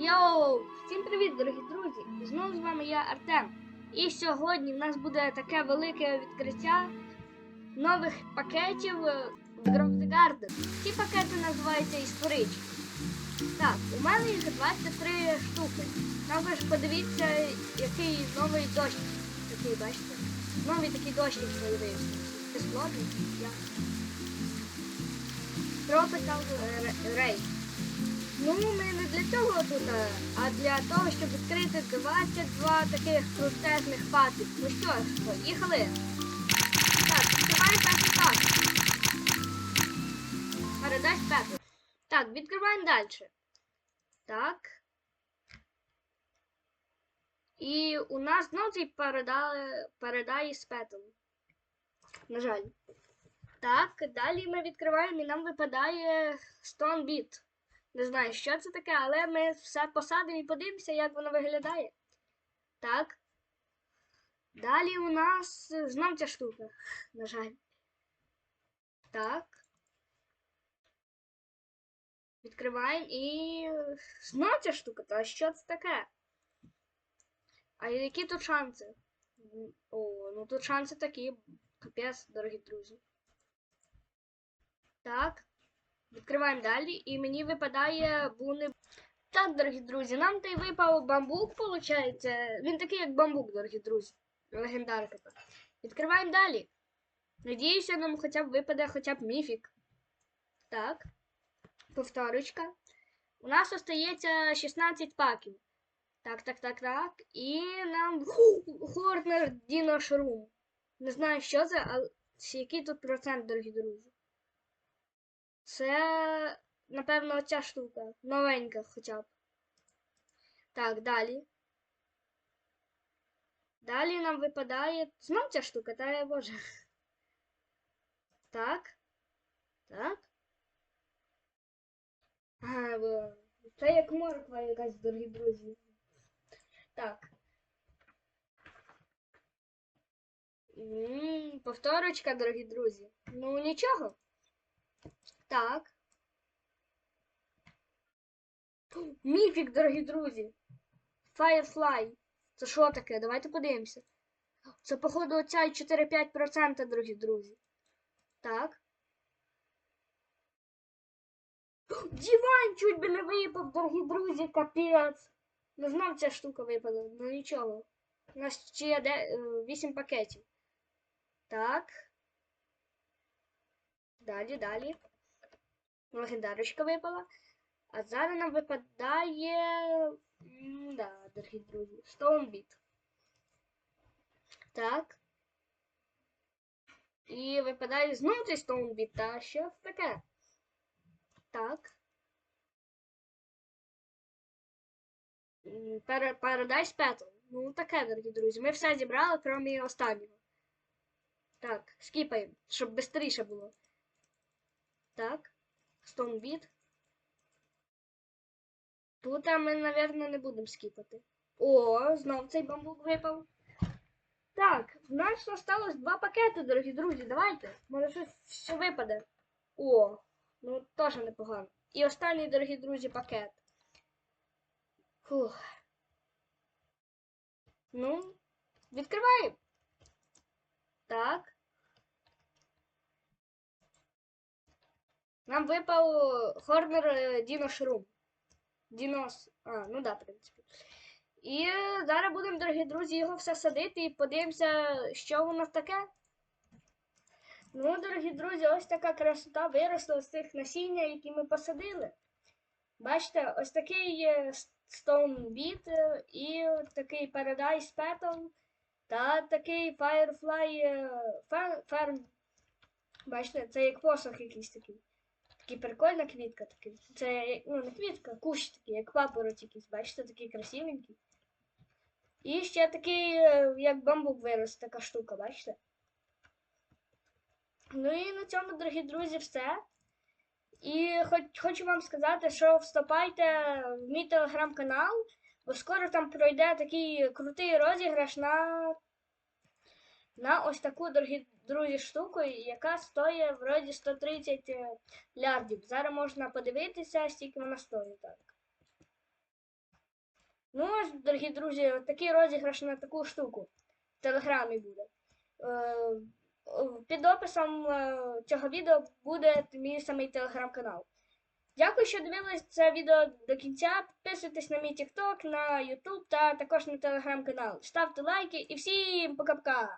Йоу! Всім привіт, дорогі друзі! Знову з вами я Артем. І сьогодні в нас буде таке велике відкриття нових пакетів е, в Drop the Garden. Ці пакети називаються історичні. Так, у мене їх 23 штуки. Там ви ж подивіться, який новий дощ. Такий, бачите? Новий такий дощик з'явився. Кислотний. Я. Tropical Ray. Ну, ми не для цього тут, е, а для того, щоб відкрити 22 таких крутезних паків. Ну що ж, поїхали. Так, відкриваємо перший пак. Передасть Петру. Так, відкриваємо далі. Так. І у нас знову цей передає, з петом. На жаль. Так, далі ми відкриваємо і нам випадає Stone Beat. Не знаю, що це таке, але ми все посадимо і подивимося, як воно виглядає. Так. Далі у нас знов ця штука, на жаль. Так. Відкриваємо і знов ця штука. Та що це таке? А які тут шанси? О, ну тут шанси такі. Капець, дорогі друзі. Так. Відкриваємо далі, і мені випадає буни. Так, дорогі друзі, нам той випав бамбук, виходить. Він такий, як бамбук, дорогі друзі. Легендарка. Відкриваємо далі. Надіюся, нам хоча б випаде хоча б міфік. Так. Повторочка. У нас остається 16 паків. Так, так, так, так. І нам Хорнер Діно Шрум. Не знаю, що це, але який тут процент, дорогі друзі. Це, напевно, оця штука. Новенька хоча б. Так, далі. Далі нам випадає. Знов ця штука, та я боже. Так. Так. Ага, бо- це як морква якась, дорогі друзі. Так. М, Повторочка, дорогі друзі. Ну, нічого. Так. Міфік, дорогі друзі. Firefly. Це що таке? Давайте подивимося. Це, походу, оця 4-5%, дорогі друзі. Так. Дівайн чуть би не випав, дорогі друзі, капець. Не знав, ця штука випала, ну нічого. У нас ще є де- е, 8 пакетів. Так. Далі, далі. Легендарочка випала. А зараз нам випадає. м, Да, дорогі друзі. Стоунбіт. Так. І випадає знову цей Стоунбіт. Та що таке? Так. Paradise Petal. Ну, таке, дорогі друзі. Ми все зібрали, крім останнього. Так, скіпаємо, щоб швидше було. Так. Стоунбіт. Тут ми, напевно, не будемо скіпати. О, знов цей бамбук випав. Так, в нас осталось два пакети, дорогі друзі. Давайте. Може щось ще випаде. О, ну теж непогано. І останній, дорогі друзі, пакет. Фух. Ну, відкриваємо. Так. Нам випав Хорнер е, Діно Шрум. Дінос. А, ну да, в принципі. І е, зараз будемо, дорогі друзі, його все садити і подивимося, що воно таке. Ну, дорогі друзі, ось така красота виросла з цих насіння, які ми посадили. Бачите, ось такий є Stone Beat е, і такий Paradise Petal та такий Firefly е, Fern. Бачите, це як посох якийсь такий. Такий прикольна квітка такий. Це ну, не квітка, кущ такий, як папороть якийсь, бачите, такий красивенький. І ще такий, е, як бамбук вирос, така штука, бачите? Ну і на цьому, дорогі друзі, все. І хоч, хочу вам сказати, що вступайте в мій телеграм-канал, бо скоро там пройде такий крутий розіграш на, на ось таку, дорогі друзі, штуку, яка стоїть вроді 130 лярдів. Зараз можна подивитися, скільки вона стоїть так. Ну ось, дорогі друзі, такий розіграш на таку штуку в Телеграмі буде. Е, Під описом е, цього відео буде мій самий телеграм-канал. Дякую, що дивились це відео до кінця. Підписуйтесь на мій TikTok, на YouTube та також на телеграм-канал. Ставте лайки і всім пока-пока!